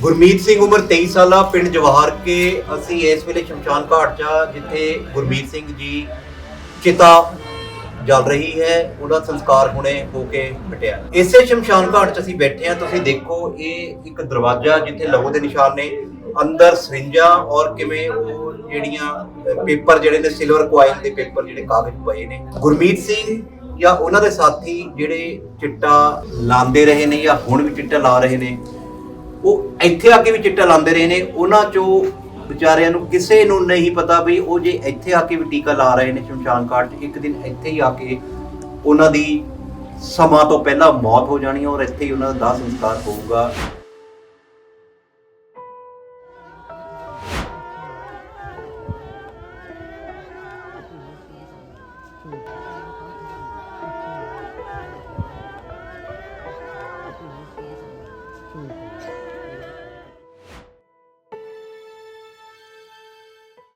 ਗੁਰਮੀਤ ਸਿੰਘ ਉਮਰ 23 ਸਾਲਾ ਪਿੰਡ ਜਵਾਹਰ ਕੇ। ਅਸੀਂ ਇਸ ਵੇਲੇ ਸ਼ਮਸ਼ਾਨ ਘਾਟ 'ਚ ਜਿੱਥੇ ਗੁਰਮੀਤ ਸਿੰਘ ਜੀ ਚਿਤਾ ਜਲ ਰਹੀ ਹੈ, ਉਹਦਾ ਸੰਸਕਾਰ ਹੁਣੇ ਹੋ ਕੇ ਹਟਿਆ ਇਸੇ ਸ਼ਮਸ਼ਾਨ ਘਾਟ 'ਚ ਅਸੀਂ ਬੈਠੇ ਹਾਂ ਤੁਸੀਂ ਦੇਖੋ, ਇਹ ਇੱਕ ਦਰਵਾਜ਼ਾ ਜਿੱਥੇ ਲਹੂ ਦੇ ਨਿਸ਼ਾਨ ਨੇ, ਅੰਦਰ ਸਰਿੰਜਾਂ ਔਰ ਕਿਵੇਂ ਉਹ ਜਿਹੜੀਆਂ ਪੇਪਰ ਜਿਹੜੇ ਨੇ ਸਿਲਵਰ ਕੁਆਇਲ ਦੇ ਪੇਪਰ ਜਿਹੜੇ ਕਾਗਜ਼ ਪਏ ਨੇ। ਗੁਰਮੀਤ ਸਿੰਘ ਜਾਂ ਉਹਨਾਂ ਦੇ ਸਾਥੀ ਜਿਹੜੇ ਚਿੱਟਾ ਲਾਉਂਦੇ ਰਹੇ ਨੇ ਜਾਂ ਹੁਣ ਵੀ ਚਿੱਟਾ ਲਾ ਰਹੇ ਨੇ ਉਹ ਇੱਥੇ ਆ ਕੇ ਵੀ ਚਿੱਟਾ ਲਾਉਂਦੇ ਰਹੇ ਨੇ, ਉਹਨਾਂ ਚੋਂ ਵਿਚਾਰਿਆਂ ਨੂੰ ਕਿਸੇ ਨੂੰ ਨਹੀਂ ਪਤਾ ਵੀ ਉਹ ਜੇ ਇੱਥੇ ਆ ਕੇ ਵੀ ਟੀਕਾ ਲਾ ਰਹੇ ਨੇ ਸ਼ਮਸ਼ਾਨ ਘਾਟ 'ਚ, ਇੱਕ ਦਿਨ ਇੱਥੇ ਹੀ ਆ ਕੇ ਉਹਨਾਂ ਦੀ ਸਮਾਂ ਤੋਂ ਪਹਿਲਾਂ ਮੌਤ ਹੋ ਜਾਣੀ ਔਰ ਇੱਥੇ ਹੀ ਉਹਨਾਂ ਦਾ ਦਾਹ ਸੰਸਕਾਰ ਹੋਊਗਾ।